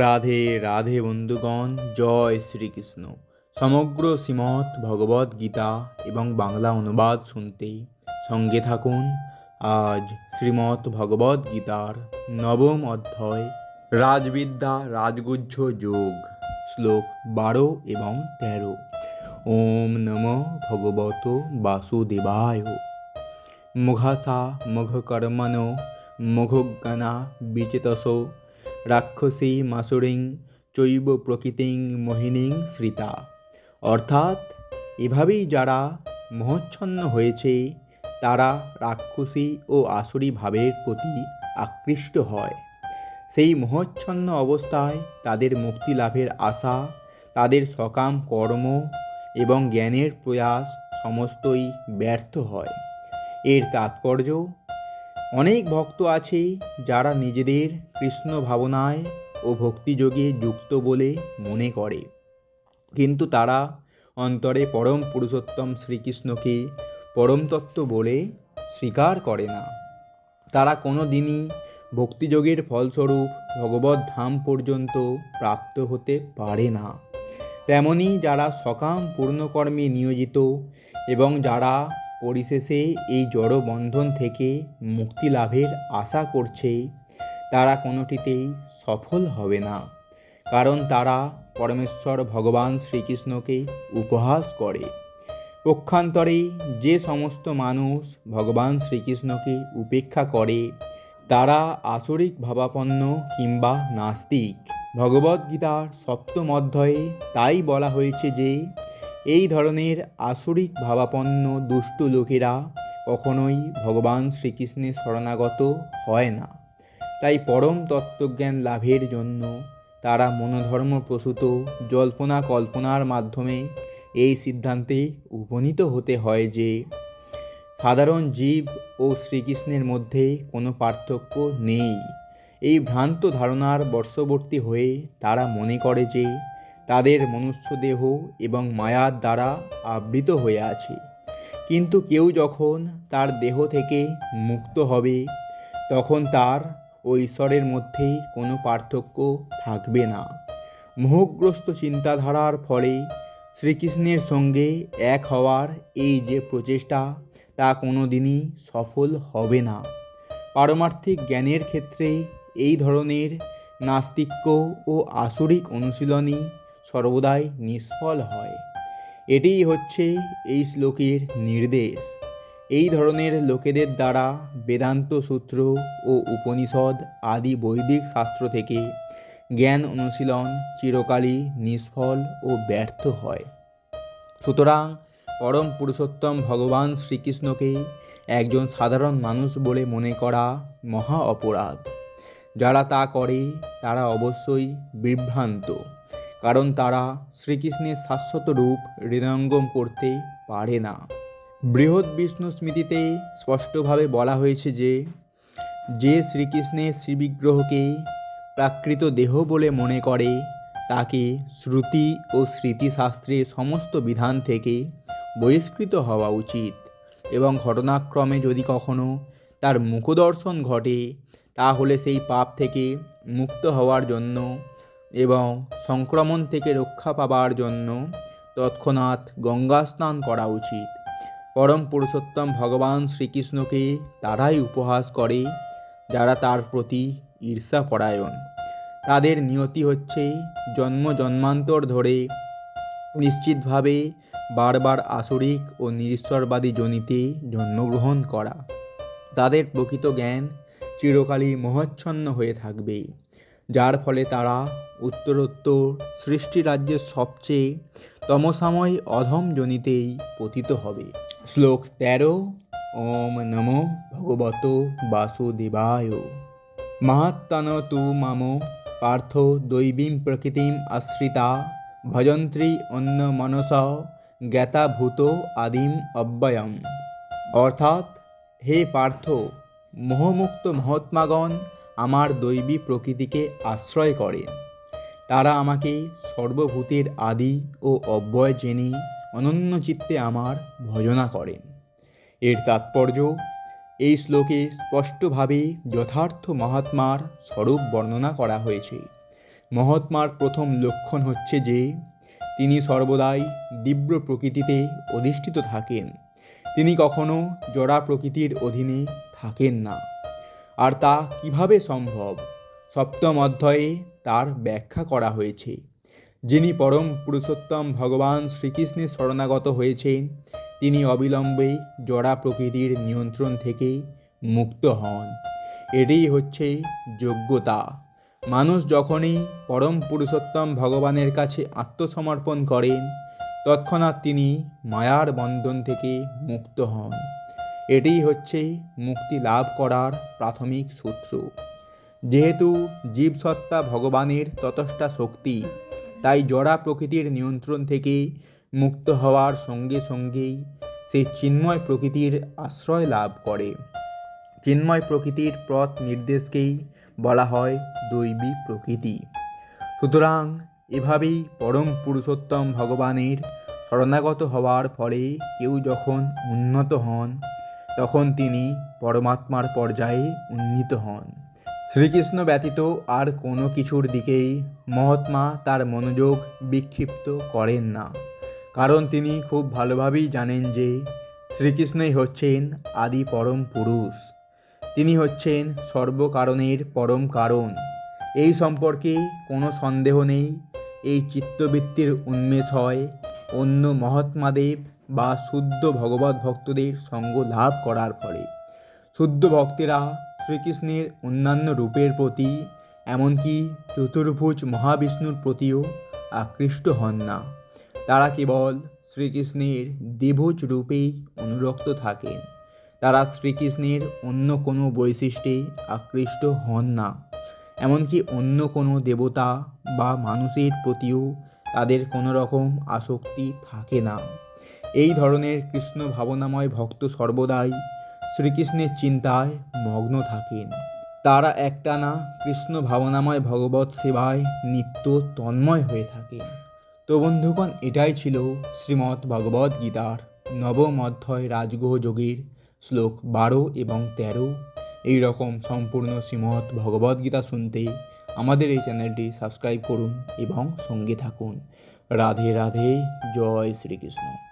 রাধে রাধে বন্ধুগণ, জয় শ্রীকৃষ্ণ। সমগ্র শ্রীমৎ ভগবদ গীতা এবং বাংলা অনুবাদ শুনতে সঙ্গে থাকুন আজ শ্রীমৎ ভগবদ গীতার নবম অধ্যায়, রাজবিদ্যা, রাজগুহ্য যোগ, শ্লোক বারো এবং তেরো। ওম নম ভগবত বাসুদেবায়। মুঘাসা মুঘকর্মণ মুঘজ্ঞানা বিচেতসো রাক্ষসী মাসুরিং, চৈব প্রকৃতিং মোহিনীং শ্রিতা। অর্থাৎ, এভাবেই যারা মোহচ্ছন্ন হয়েছে, তারা রাক্ষসী ও আসুরি ভাবের প্রতি আকৃষ্ট হয়। সেই মোহচ্ছন্ন অবস্থায় তাদের মুক্তি লাভের আশা, তাদের সকাম কর্ম এবং জ্ঞানের প্রয়াস সমস্তই ব্যর্থ হয়। এর তাৎপর্য অনেক ভক্ত আছে যারা নিজেদের কৃষ্ণ ভাবনায় ও ভক্তিযোগে যুক্ত বলে মনে করে। কিন্তু তারা অন্তরে পরম পুরুষোত্তম শ্রীকৃষ্ণকে পরমতত্ত্ব বলে স্বীকার করে না। তারা কোনো দিনই ভক্তিযোগের ফলস্বরূপ ভগবত ধাম পর্যন্ত প্রাপ্ত হতে পারে না। তেমনি যারা সকাম পূর্ণকর্মে নিয়োজিত এবং যারা পরিশেষে এই জড় বন্ধন থেকে মুক্তি লাভের আশা করছে তারা কোনোটিতেই সফল হবে না। কারণ তারা পরমেশ্বর ভগবান শ্রীকৃষ্ণকে উপহাস করে। পক্ষান্তরে যে সমস্ত মানুষ ভগবান শ্রীকৃষ্ণকে উপেক্ষা করে, তারা আসরিক ভাবাপন্ন কিংবা নাস্তিক। ভগবদ্গীতার সপ্তম অধ্যায়ে তাই বলা হয়েছে যে এই ধরনের আসরিক ভাবাপন্ন দুষ্টু লোকেরা কখনোই ভগবান শ্রীকৃষ্ণের শরণাগত হয় না। তাই পরম তত্ত্বজ্ঞান লাভের জন্য তারা মনোধর্ম প্রসূত জল্পনা কল্পনার মাধ্যমে এই সিদ্ধান্তে উপনীত হতে হয় যে সাধারণ জীব ও শ্রীকৃষ্ণের মধ্যে কোনো পার্থক্য নেই। এই ভ্রান্ত ধারণার বর্ষবর্তী হয়ে তারা মনে করে যে তাদের মনুষ্যদেহ এবং মায়ার দ্বারা আবৃত হয়ে আছে। কিন্তু কেউ যখন তার দেহ থেকে মুক্ত হবে, তখন তার ও ঈশ্বরের মধ্যে কোনো পার্থক্য থাকবে না। মোহগ্রস্ত চিন্তাধারার ফলে শ্রীকৃষ্ণের সঙ্গে এক হওয়ার এই যে প্রচেষ্টা, তা কোনো দিনই সফল হবে না। পারমার্থিক জ্ঞানের ক্ষেত্রে এই ধরনের নাস্তিক্য ও আসরিক অনুশীলনই সর্বদাই নিষ্ফল হয়। এটিই হচ্ছে এই শ্লোকের নির্দেশ। এই ধরনের লোকেদের দ্বারা বেদান্ত সূত্র ও উপনিষদ আদি বৈদিক শাস্ত্র থেকে জ্ঞান অনুশীলন চিরকালই নিষ্ফল ও ব্যর্থ হয়। সুতরাং পরম পুরুষোত্তম ভগবান শ্রীকৃষ্ণকে একজন সাধারণ মানুষ বলে মনে করা মহা অপরাধ। যারা তা করে, তারা অবশ্যই বিভ্রান্ত। কারণ তারা শ্রীকৃষ্ণের শাশ্বত রূপ হৃদয়ঙ্গম করতে পারে না। বৃহৎ বিষ্ণু স্মৃতিতে স্পষ্টভাবে বলা হয়েছে যে যে শ্রীকৃষ্ণের শ্রীবিগ্রহকে প্রাকৃত দেহ বলে মনে করে, তাকে শ্রুতি ও স্মৃতিশাস্ত্রের সমস্ত বিধান থেকে বহিষ্কৃত হওয়া উচিত এবং ঘটনাক্রমে যদি কখনো তার মুখদর্শন ঘটে, তাহলে সেই পাপ থেকে মুক্ত হওয়ার জন্য এবং সংক্রমণ থেকে রক্ষা পাবার জন্য তৎক্ষণাৎ গঙ্গা স্নান করা উচিত। পরম পুরুষোত্তম ভগবান শ্রীকৃষ্ণকে তারাই উপহাস করে, যারা তার প্রতি ঈর্ষাপরায়ণ তাদের নিয়তি হচ্ছে জন্ম জন্মান্তর ধরে নিশ্চিতভাবে বারবার আসরিক ও নিরীশ্বরবাদী জনিতে জন্মগ্রহণ করা। তাদের প্রকৃত জ্ঞান চিরকালই মোহচ্ছন্ন হয়ে থাকবে। যার ফলে তারা উত্তরোত্তর সৃষ্টি রাজ্যের সবচেয়ে তমসাময় অধম জনিতেই পতিত হবে। শ্লোক তেরো, ওম নম ভগবত বাসুদেবায়। মাহাত্তন তু মাম পার্থ দৈবীম প্রকৃতিম আশ্রিতা ভজন্ত্রী অন্য মনস জ্ঞাতাভূত আদিম অব্যয়ম। অর্থাৎ, হে পার্থ, মোহমুক্ত মহাত্মাগণ আমার দৈবী প্রকৃতিকে আশ্রয় করে। তারা আমাকে সর্বভূতের আদি ও অব্যয় জেনে অনন্য চিত্তে আমার ভজনা করেন এর তাৎপর্য, এই শ্লোকে স্পষ্টভাবে যথার্থ মহাত্মার স্বরূপ বর্ণনা করা হয়েছে। মহাত্মার প্রথম লক্ষণ হচ্ছে যে, তিনি সর্বদাই দিব্য প্রকৃতিতে অধিষ্ঠিত থাকেন। তিনি কখনো জড়া প্রকৃতির অধীনে থাকেন না। আর তা কীভাবে সম্ভব? সপ্তম অধ্যায়ে তার ব্যাখ্যা করা হয়েছে। যিনি পরম পুরুষোত্তম ভগবান শ্রীকৃষ্ণের শরণাগত হয়েছেন, তিনি অবিলম্বে জড়া প্রকৃতির নিয়ন্ত্রণ থেকে মুক্ত হন। এটাই হচ্ছে যোগ্যতা। মানুষ যখনই পরম পুরুষোত্তম ভগবানের কাছে আত্মসমর্পণ করেন, তৎক্ষণাৎ তিনি মায়ার বন্ধন থেকে মুক্ত হন। এটাই হচ্ছে মুক্তি লাভ করার প্রাথমিক সূত্র। যেহেতু জীবসত্তা ভগবানের ততষ্টা শক্তি, তাই জড়া প্রকৃতির নিয়ন্ত্রণ থেকে মুক্ত হওয়ার সঙ্গে সঙ্গেই সে চিন্ময় প্রকৃতির আশ্রয় লাভ করে। চিন্ময় প্রকৃতির পথ নির্দেশকেই বলা হয় দৈবী প্রকৃতি। সুতরাং এভাবেই পরম পুরুষোত্তম ভগবানের শরণাগত হওয়ার ফলে কেউ যখন উন্নত হন তখন তিনি পরমাত্মার পর্যায়ে উন্নীত হন। শ্রীকৃষ্ণ ব্যতীত আর কোনো কিছুর দিকেই মহাত্মা তার মনোযোগ বিক্ষিপ্ত করেন না। কারণ তিনি খুব ভালোভাবেই জানেন যে শ্রীকৃষ্ণই হচ্ছেন আদি পরম পুরুষ। তিনি হচ্ছেন সর্বকারণের পরম কারণ। এই সম্পর্কে কোনো সন্দেহ নেই। এই চিত্তবৃত্তির উন্মেষ হয় অন্য মহাত্মাদেব বা শুদ্ধ ভগবত ভক্তদের সঙ্গ লাভ করার ফলে। শুদ্ধ ভক্তেরা শ্রীকৃষ্ণের অন্যান্য রূপের প্রতি, এমনকি চতুর্ভুজ মহাবিষ্ণুর প্রতিও আকৃষ্ট হন না। তারা কেবল শ্রীকৃষ্ণের দ্বিভুজ রূপেই অনুরক্ত থাকেন। তারা শ্রীকৃষ্ণের অন্য কোনো বৈশিষ্ট্যে আকৃষ্ট হন না। এমনকি অন্য কোনো দেবতা বা মানুষের প্রতিও তাদের কোনো রকম আসক্তি থাকে না। এই ধরনের কৃষ্ণ ভাবনাময় ভক্ত সর্বদাই শ্রীকৃষ্ণের চিন্তায় মগ্ন থাকেন। তারা একটানা কৃষ্ণ ভাবনাময় ভগবত সেবায় নিত্য তন্ময় হয়ে থাকেন। তো বন্ধুগণ, এটাই ছিল শ্রীমৎ ভগবদ্ গীতার নবম অধ্যায় রাজগুহ যোগীর শ্লোক বারো এবং তেরো। এই রকম সম্পূর্ণ শ্রীমদ্ ভগবদ্গীতা শুনতে আমাদের এই চ্যানেলটি সাবস্ক্রাইব করুন এবং সঙ্গে থাকুন। রাধে রাধে, জয় শ্রীকৃষ্ণ।